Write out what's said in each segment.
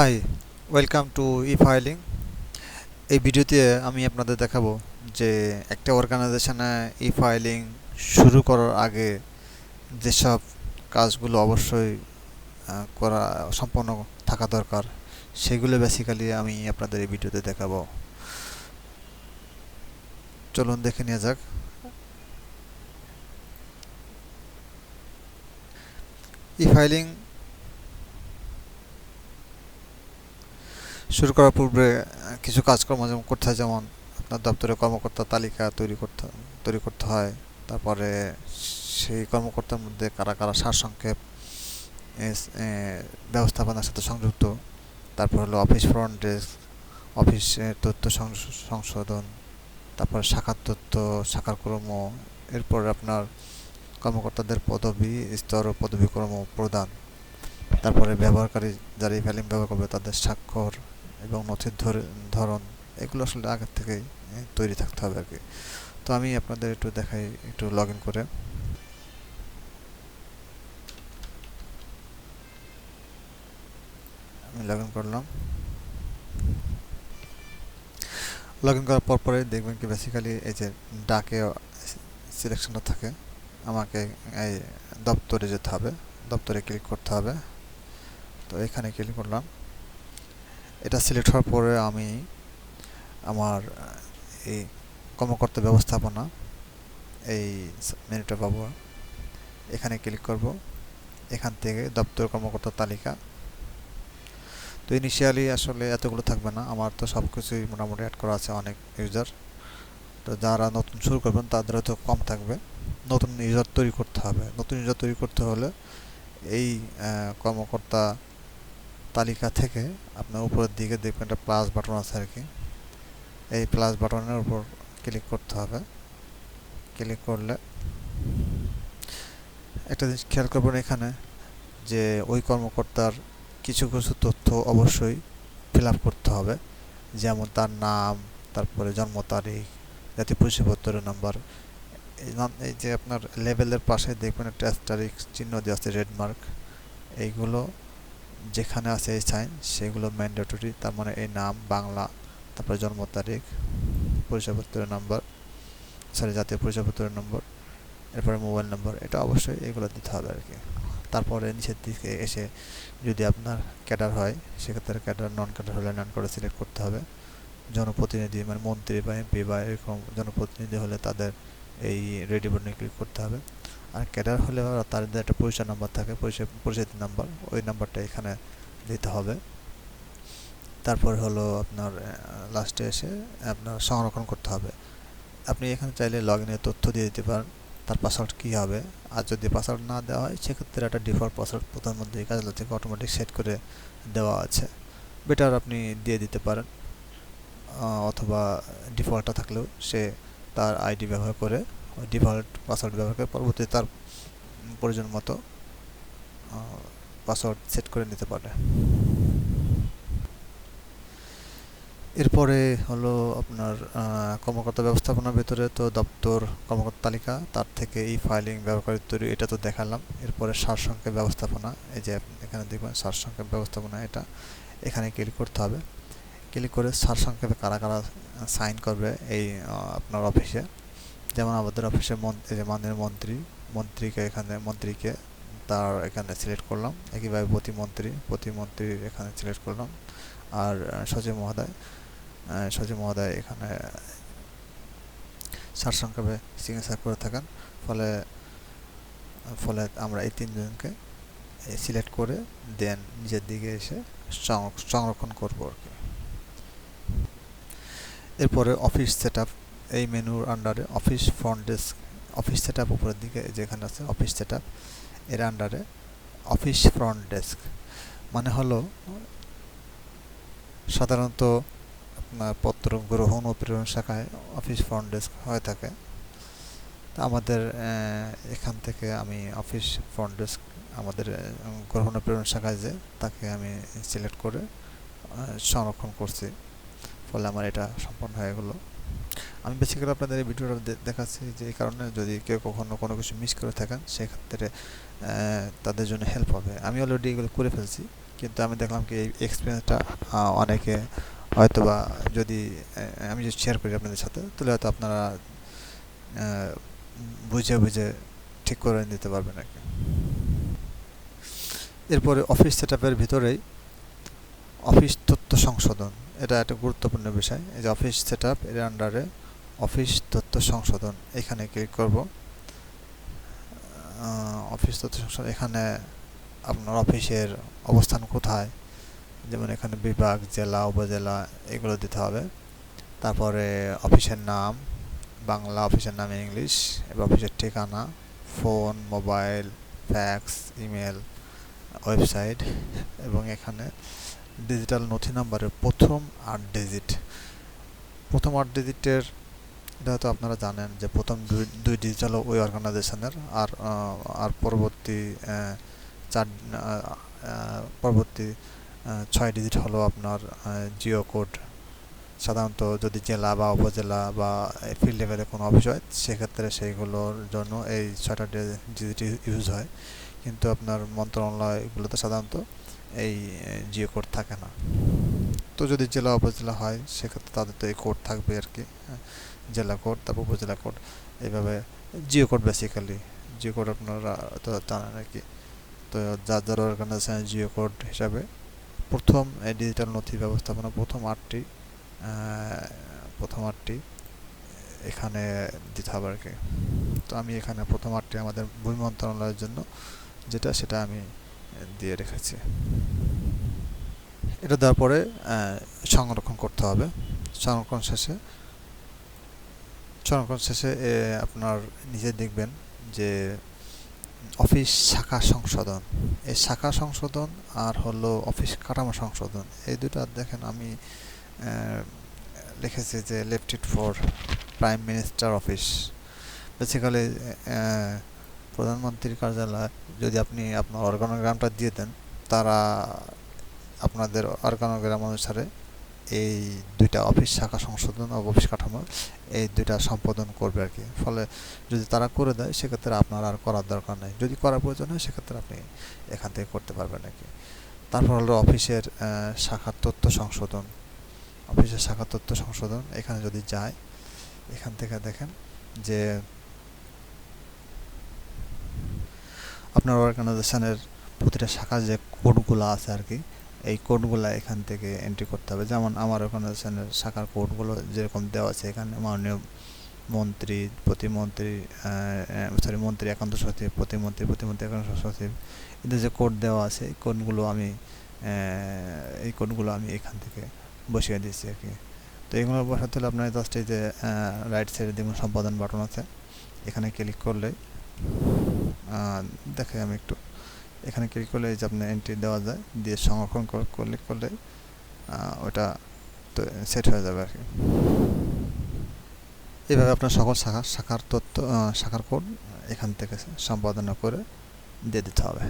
Hi welcome to e filing এই ভিডিওতে আমি আপনাদের দেখাবো যে একটা অর্গানাইজেশনে ই ফাইলিং শুরু করার আগে যেসব কাজগুলো অবশ্যই করা সম্পন্ন থাকা দরকার, সেগুলো বেসিক্যালি আমি আপনাদের এই ভিডিওতে দেখাবো। চলুন দেখে নেওয়া যাক। ই ফাইলিং শুরু করার পূর্বে কিছু কাজকর্ম যেমন করতে হয়, যেমন আপনার দপ্তরে কর্মকর্তার তালিকা তৈরি করতে তৈরি করতে হয়। তারপরে সেই কর্মকর্তার মধ্যে কারা কারা সারসংক্ষেপ ব্যবস্থাপনার সাথে সংযুক্ত। তারপর হলো অফিস ফ্রন্ট ডেস্ক, অফিসের তথ্য সংশোধন, তারপর শাখার তথ্য, শাখার কর্ম, এরপর আপনার কর্মকর্তাদের পদবি, স্তর ও পদবি কর্ম প্রদান। তারপরে ব্যবহারকারী যারা ফাইলিং ব্যবহার করবে, তাদের স্বাক্ষর এবং নথির ধরে- ধরন, এগুলো আসলে আগের থেকেই তৈরি থাকতে হবে আর কি। তো আমি আপনাদের একটু দেখাই, একটু লগ করে। আমি লগ করলাম। লগ ইন করার পর পরে দেখবেন কি বেসিক্যালি এই যে ডাকে সিলেকশনটা থাকে, আমাকে এই দপ্তরে যেতে হবে, দপ্তরে ক্লিক করতে হবে। তো এখানে ক্লিক করলাম। এটা সিলেক্ট হওয়ার পরে আমি আমার এই কর্মকর্তা ব্যবস্থাপনা, এই মেনুটা পাবো। এখানে ক্লিক করব। এখান থেকে দপ্তর কর্মকর্তার তালিকা। তো ইনিশিয়ালি আসলে এতগুলো থাকবে না। আমার তো সব কিছুই মোটামুটি অ্যাড করা আছে অনেক ইউজার তো যারা নতুন শুরু করবেন, তাদের হয়তো কম থাকবে। নতুন ইউজার তৈরি করতে হবে। নতুন ইউজার তৈরি করতে হলে এই কর্মকর্তা তালিকা থেকে আপনার উপরের দিকে দেখবেন একটা প্লাস বাটন আছে আর কি। এই প্লাস বাটনের উপর ক্লিক করতে হবে। ক্লিক করলে একটা জিনিস খেয়াল করবেন এখানে যে ওই কর্মকর্তার কিছু কিছু তথ্য অবশ্যই ফিল করতে হবে। যেমন তার নাম, তারপরে জন্ম তারিখ, জাতীয় পরিচয়পত্রের নাম্বার এই যে আপনার লেভেলের পাশে দেখবেন একটা তারিখ চিহ্ন দেওয়া আছে রেডমার্ক এইগুলো যেখানে আছে এই সাইন সেগুলো ম্যান্ডেটরি তার মানে এই নাম, বাংলা, তারপরে জন্ম তারিখ, পরিচয়পত্রের নাম্বার সরি জাতীয় পরিচয়পত্রের নম্বর এরপরে মোবাইল নম্বর এটা অবশ্যই এগুলো দিতে হবে আর কি। তারপরে নিচের দিকে এসে যদি আপনার ক্যাডার হয়, সেক্ষেত্রে ক্যাডার নন ক্যাডার হলে নন করে সিলেক্ট করতে হবে। জনপ্রতিনিধি মানে মন্ত্রী বা এমপি বা এরকম জনপ্রতিনিধি হলে তাদের এই রেডি বাটনে ক্লিক করতে হবে। আর ক্যাডার হলে তাদের একটা পরিচয় নাম্বার থাকে, পরিচয়, পরিচিতি নাম্বার ওই নাম্বারটা এখানে দিতে হবে। তারপর হলো আপনার লাস্টে এসে আপনার সংরক্ষণ করতে হবে। আপনি এখানে চাইলে লগ ইনের তথ্য দিয়ে দিতে পারেন, তার পাসওয়ার্ড কী হবে। আর যদি পাসওয়ার্ড না দেওয়া হয়, সেক্ষেত্রে একটা ডিফল্ট পাসওয়ার্ড প্রথমের মধ্যে কাজলা থেকে অটোমেটিক সেট করে দেওয়া আছে। বেটার আপনি দিয়ে দিতে পারেন অথবা ডিফল্টটা থাকলেও সে তার আইডি ব্যবহার করে ডিফল্ট পাসওয়ার্ড ব্যবহার করে পরবর্তীতে তার প্রয়োজন মতো পাসওয়ার্ড সেট করে নিতে পারে। এরপরে হলো আপনার কর্মকর্তা ব্যবস্থাপনার ভেতরে তো দপ্তর, কর্মকর্তা তালিকা, তার থেকে এই ফাইলিং ব্যবহারকারী তৈরি, এটা তো দেখালাম। এরপরে সারসংক্ষেপ ব্যবস্থাপনা, এই যে এখানে দেখবেন সারসংক্ষেপ ব্যবস্থাপনা এটা, এখানে ক্লিক করতে হবে। ক্লিক করে সারসংক্ষেপে কারা কারা সাইন করবে এই আপনার অফিসে যেমন আমাদের মন- যে মাননীয় মন্ত্রী, মন্ত্রীকে এখানে, মন্ত্রীকে তার এখানে সিলেক্ট করলাম। একইভাবে প্রতিমন্ত্রী প্রতিমন্ত্রীর এখানে সিলেক্ট করলাম। আর সচিব মহোদয় সচিব মহোদয় এখানে সারসংক্ষেপে সিগনেচার করে থাকেন। ফলে ফলে আমরা এই তিনজনকে সিলেক্ট করে দেন নিজের দিকে এসে সংর- সংরক্ষণ করব আর কি। এরপরে অফিস সেট এই মেনুর আন্ডারে office front desk office set up উপরের দিকে যেখানে আছে অফিস সেট আপ এর আন্ডারে অফিস ফ্রন্ট ডেস্ক মানে হলো সাধারণত আপনার পত্র গ্রহণ ও প্রেরণ শাখায় অফিস ফ্রন্ট ডেস্ক হয়ে থাকে। তা আমাদের এখান থেকে আমি অফিস ফ্রন্ট ডেস্ক আমাদের গ্রহণ ও প্রেরণ শাখায় যে, তাকে আমি সিলেক্ট করে সংরক্ষণ করছি। ফলে আমার এটা সম্পন্ন হয়ে গেলো। আমি বেসিক্যালি আপনাদের এই ভিডিওটা দেখাচ্ছি যে এই কারণে যদি কেউ কখনো কোনো কিছু মিস করে থাকেন, সেক্ষেত্রে তাদের জন্য হেল্প হবে। আমি অলরেডি এগুলো করে ফেলছি, কিন্তু আমি দেখলাম কি এই এক্সপিরিয়েন্সটা অনেকে হয়তো বা যদি আমি যদি শেয়ার করি আপনাদের সাথে, তাহলে হয়তো আপনারা বুঝে বুঝে ঠিক করে নিতে পারবেন আর কি। এরপরে অফিস সেট আপের ভিতরেই অফিস তথ্য সংশোধন। এটা একটা গুরুত্বপূর্ণ বিষয়। এই যে অফিস সেট আপ এর আন্ডারে অফিস তথ্য সংশোধন, এখানে ক্লিক করব। অফিস তথ্য সংশোধন, এখানে আপনার অফিসের অবস্থান কোথায়? যেমন এখানে বিভাগ, জেলা, উপজেলা, এগুলো দিতে হবে। তারপরে অফিসের নাম, বাংলা অফিসের নাম ইংলিশ এবং অফিসের ঠিকানা phone mobile fax email website এবং এখানে ডিজিটাল নথি নাম্বারের প্রথম আট ডিজিট প্রথম আট ডিজিটের হয়তো আপনারা জানেন যে প্রথম দুই দুই ডিজিটাল ওই অর্গানাইজেশনের আর আর পরবর্তী চার পরবর্তী ছয় ডিজিট হলো আপনার জিও কোড সাধারণত যদি জেলা বা উপজেলা বা ফিল্ড লেভেলে কোনো অফিস হয়, সেক্ষেত্রে সেইগুলোর জন্য এই ছয়টা ডিজিট ইউজ হয়। কিন্তু আপনার মন্ত্রণালয়গুলোতে সাধারণত এই জিও কোড থাকে না। তো যদি জেলা উপজেলা হয় সেক্ষেত্রে তাদের তো এই কোড থাকবে আর কি। হ্যাঁ, জেলা কোড তারপর উপজেলা কোড এইভাবে geo code basically geo code আপনারা তো জানেন আর কি। তো যার যার অর্গানাইজেশন জিও কোড হিসাবে প্রথম এই ডিজিটাল নথি ব্যবস্থাপনা প্রথম আটটি প্রথম আটটি এখানে দিতে হবে আর কি। তো আমি এখানে প্রথম আটটি আমাদের ভূমি মন্ত্রণালয়ের জন্য যেটা সেটা আমি দিয়ে রেখেছি। এটা দেওয়ার পরে সংরক্ষণ করতে হবে। সংরক্ষণ শেষে সংরক্ষণ শেষে আপনার নিজে দেখবেন যে অফিস শাখা সংশোধন। এই শাখা সংশোধন আর হলো অফিস কাঠামো সংশোধন, এই দুটো দেখেন আমি লিখেছি যে left it for prime minister office. Basically প্রধানমন্ত্রীর কার্যালয়, যদি আপনি আপনার অর্গানোগ্রামটা দিয়ে দেন, তারা আপনাদের অর্গানোগ্রাম অনুসারে এই দুইটা অফিস, শাখা সংশোধন ও অফিস কাঠামো, এই দুইটা সম্পাদন করবে আর কি। ফলে যদি তারা করে দেয়, সেক্ষেত্রে আপনার আর করার দরকার নেই। যদি করার প্রয়োজন হয়, সেক্ষেত্রে আপনি এখান থেকে করতে পারবেন আর কি। তারপর হলো অফিসের শাখার তথ্য সংশোধন। অফিসের শাখা তথ্য সংশোধন, এখানে যদি যায়, এখান থেকে দেখেন যে আপনার অর্গানাইজেশনের প্রতিটা শাখার যে কোডগুলো আছে আর কি এই কোডগুলো এখান থেকে এন্ট্রি করতে হবে। যেমন আমার অর্গানাইজেশনের শাখার কোডগুলো যেরকম দেওয়া আছে এখানে, মাননীয় মন্ত্রী, প্রতিমন্ত্রী সরি মন্ত্রী, একান্ত সচিব, প্রতিমন্ত্রী প্রতিমন্ত্রী, একান্ত সচিব, এদের যে কোড দেওয়া আছে, এই কোডগুলো আমি এই কোডগুলো আমি এখান থেকে বসিয়ে দিয়েছি আর কি তো এগুলো বসাতে হলে আপনার জাস্ট এই যে রাইট সাইডে দেখুন সম্পাদন বাটন আছে। এখানে ক্লিক করলে দেখে আমি একটু এখানে ক্লিক করলে এই যে আপনার এন্ট্রি দেওয়া যায়, দিয়ে সংরক্ষণ ক্লিক করলে ওটা তো সেট হয়ে যাবে আর কি এভাবে আপনার সকল শাখা, শাখার তথ্য শাখার কোড এখান থেকে সম্পাদনা করে দিয়ে দিতে হবে।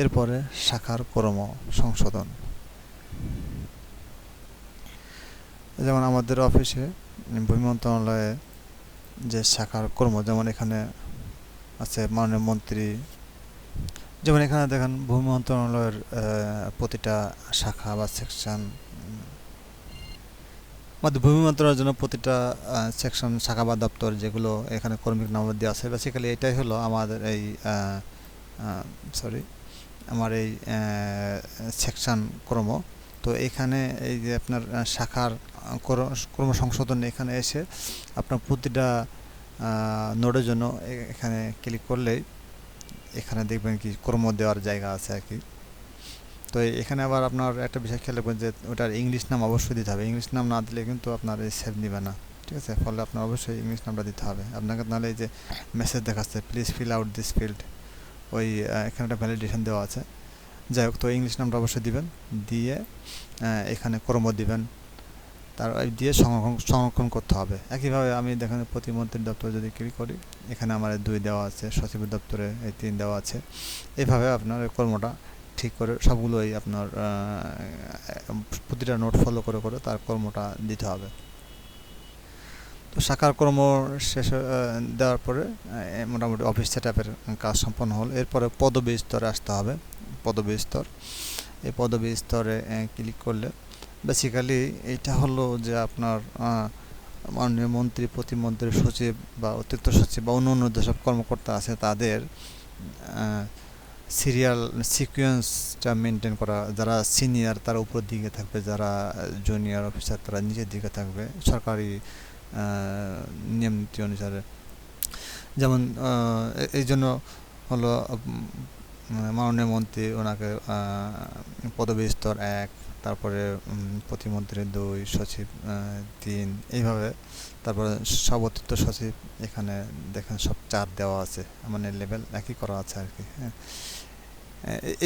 এরপরে শাখার ক্রম সংশোধন। যেমন আমাদের অফিসে ভূমি মন্ত্রণালয়ে যে শাখার কর্ম, যেমন এখানে আছে মাননীয় মন্ত্রী। যেমন এখানে দেখেন ভূমি মন্ত্রণালয়ের প্রতিটা শাখা বা সেকশন আমাদের ভূমি মন্ত্রণালয়ের জন্য প্রতিটা সেকশন শাখা বা দপ্তর যেগুলো এখানে কর্মিক নম্বর দেওয়া আছে বেসিক্যালি এটাই হলো আমাদের এই সরি আমার এই সেকশন ক্রম। তো এখানে এই যে আপনার শাখার ক্রম সংশোধন এখানে এসে আপনার প্রতিটা নোডের জন্য এখানে ক্লিক করলেই এখানে দেখবেন কি ক্রম দেওয়ার জায়গা আছে আর কি। তো এখানে আবার আপনার একটা বিষয় খেয়াল রাখবেন যে ওটার ইংলিশ নাম অবশ্যই দিতে হবে। ইংলিশ নাম না দিলে কিন্তু আপনার এই সেভ নিবে না। ঠিক আছে? ফলে আপনার অবশ্যই ইংলিশ নামটা দিতে হবে। আপনাকে নাহলে এই যে মেসেজ দেখাচ্ছে please fill out this field ওই এখানে একটা ভ্যালিডেশন দেওয়া আছে। যাই হোক, তো ইংলিশ নামটা অবশ্যই দিবেন। দিয়ে এখানে ক্রম দিবেন। তার দিয়ে সংরক্ষণ সংরক্ষণ করতে হবে। একইভাবে আমি দেখেন প্রতিমন্ত্রীর দপ্তরে যদি ক্লিক করি, এখানে আমার দুই দেওয়া আছে সচিবের দপ্তরে এই তিন দেওয়া আছে। এইভাবে আপনার কর্মটা ঠিক করে সবগুলোই আপনার প্রতিটা নোট ফলো করে করে তার কর্মটা দিতে হবে। তো শাখার কর্ম শেষ দেওয়ার পরে মোটামুটি অফিস সেট কাজ সম্পন্ন হল। এরপরে পদবী স্তরে আসতে হবে। পদবী স্তর, এই পদবী স্তরে ক্লিক করলে বেসিক্যালি এটা হলো যে আপনার মাননীয় মন্ত্রী, প্রতিমন্ত্রী সচিব বা অতিরিক্ত সচিব বা অন্য অন্য যেসব কর্মকর্তা আছে তাদের সিরিয়াল সিকোয়েন্সটা মেনটেন করা, যারা সিনিয়র তারা উপর দিকে থাকবে, যারা জুনিয়র অফিসার তারা নিচের দিকে থাকবে, সরকারি নিয়ম নীতি অনুসারে। যেমন এই জন্য হলো মাননীয় মন্ত্রী ওনাকে পদবী স্তর এক, তারপরে প্রতিমন্ত্রী দুই, সচিব তিন, এইভাবে তারপরে সব সচিব এখানে দেখেন সব চার দেওয়া আছে মানে লেভেল একই করা আছে আর কি হ্যাঁ।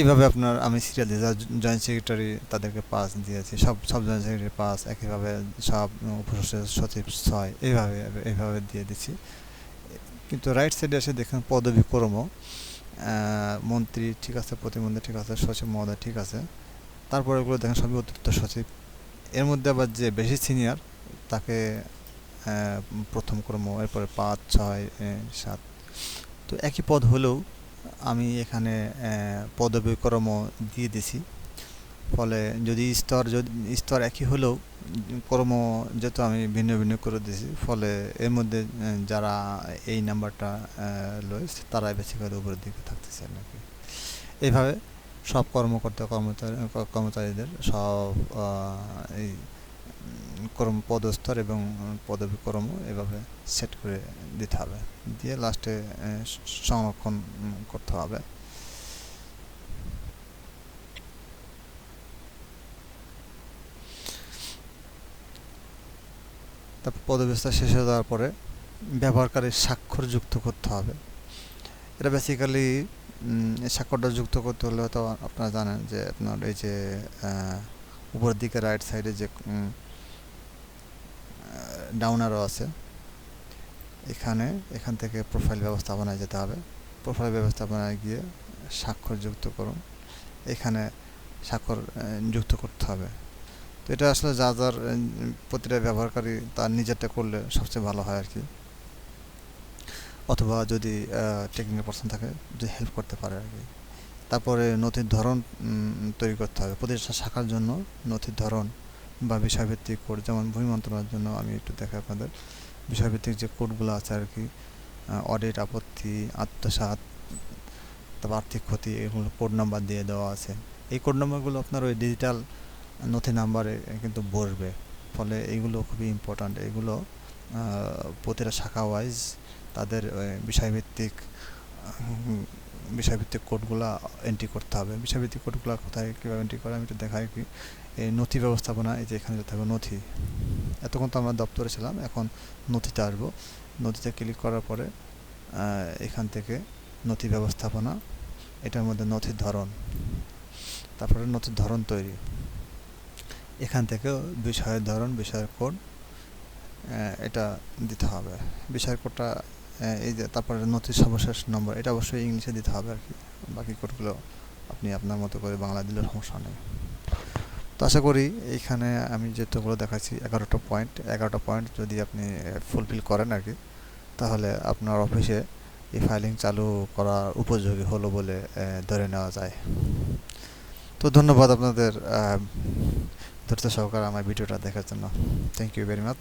এইভাবে আপনার আমি সিরিয়াল দিয়ে জয়েন্ট সেক্রেটারি তাদেরকে পাস দিয়েছি, সব সব জয়েন্ট সেক্রেটারি পাস, একইভাবে সব সচিব ছয়, এইভাবে এইভাবে দিয়ে দিচ্ছি। কিন্তু রাইট সাইডে এসে দেখেন পদবী কর্ম মন্ত্রী ঠিক আছে, প্রতিমন্ত্রী ঠিক আছে, সচিব মহোদয় ঠিক আছে। তারপরে ওগুলো দেখেন সবই অতিরিক্ত সচিব। এর মধ্যে আবার যে বেশি সিনিয়র তাকে প্রথম কর্ম, এরপরে পাঁচ, ছয় সাত। তো একই পদ হলেও আমি এখানে পদবী কর্ম দিয়ে দিছি। ফলে যদি স্তর যদি, স্তর একই হলেও কর্ম যেহেতু আমি ভিন্ন ভিন্ন করে দিয়েছি, ফলে এর মধ্যে যারা এই নাম্বারটা লয়, তারাই বেসিক্যালি উপরের দিকে থাকতেছে আর কি। এইভাবে সব কর্মকর্তা, কর্মচারী কর্মচারীদের সব এই কর্ম পদস্তর এবং পদবী কর্ম এভাবে সেট করে দিতে হবে। দিয়ে লাস্টে সংরক্ষণ করতে হবে। তারপর পদব্যবস্থা শেষ হয়ে যাওয়ার পরে ব্যবহারকারীর স্বাক্ষর যুক্ত করতে হবে। এটা বেসিক্যালি স্বাক্ষরটা যুক্ত করতে হলে তো আপনারা জানেন যে আপনার এই যে উপরের দিকে রাইট সাইডে যে ডাউন আরও আছে, এখানে, এখান থেকে প্রোফাইল ব্যবস্থাপনায় যেতে হবে। প্রোফাইল ব্যবস্থাপনায় গিয়ে স্বাক্ষর যুক্ত করুন। এখানে স্বাক্ষর যুক্ত করতে হবে। তো এটা আসলে যা যার প্রতিটা ব্যবহারকারী তার নিজেরটা করলে সবচেয়ে ভালো হয় আর কি অথবা যদি টেকনিক্যাল পার্সন থাকে যে হেল্প করতে পারে আর কি তারপরে নথির ধরন তৈরি করতে হবে। প্রতিষ্ঠা শাখার জন্য নথির ধরন বা বিষয়ভিত্তিক কোড যেমন ভূমি মন্ত্রণালয়ের জন্য আমি একটু দেখাই আপনাদের। বিষয়ভিত্তিক যে কোডগুলো আছে আর কি অডিট আপত্তি, আত্মসাৎ, তারপর আর্থিক ক্ষতি, এগুলো কোড নাম্বার দিয়ে দেওয়া আছে। এই কোড নাম্বারগুলো আপনার ওই ডিজিটাল নথি নাম্বারে কিন্তু বসবে ফলে এইগুলো খুবই ইম্পর্ট্যান্ট এগুলো প্রতিটা শাখা ওয়াইজ তাদের বিষয়ভিত্তিক বিষয়ভিত্তিক কোডগুলা এন্ট্রি করতে হবে। বিষয়ভিত্তিক কোডগুলো কোথায় কীভাবে এন্ট্রি করে, আমি একটু দেখাই কি। এই নথি ব্যবস্থাপনা, এই যে এখানে হবে নথি। এতক্ষণ তো আমরা দপ্তরে ছিলাম, এখন নথিতে আসব। নথিতে ক্লিক করার পরে এখান থেকে নথি ব্যবস্থাপনা, এটার মধ্যে নথির ধরন। তারপরে নথির ধরন তৈরি। এখান থেকে বিষয়ের ধরন, বিষয়ের কোড এটা দিতে হবে। বিষয়ের কোডটা এই যে তারপরে নথির সর্বশেষ নম্বর, এটা অবশ্যই ইংলিশে দিতে হবে আর কি। বাকি কোডগুলো আপনি আপনার মতো করে বাংলা দিলে সমস্যা নেই। তো আশা করি এইখানে আমি যেগুলো দেখাচ্ছি, এগারোটা পয়েন্ট এগারোটা পয়েন্ট যদি আপনি ফুলফিল করেন আর কি, তাহলে আপনার অফিসে এই ফাইলিং চালু করার উপযোগী হলো বলে ধরে নেওয়া যায়। তো ধন্যবাদ আপনাদের ধৈর্য সহকারে আমার ভিডিওটা দেখার জন্য। Thank you very much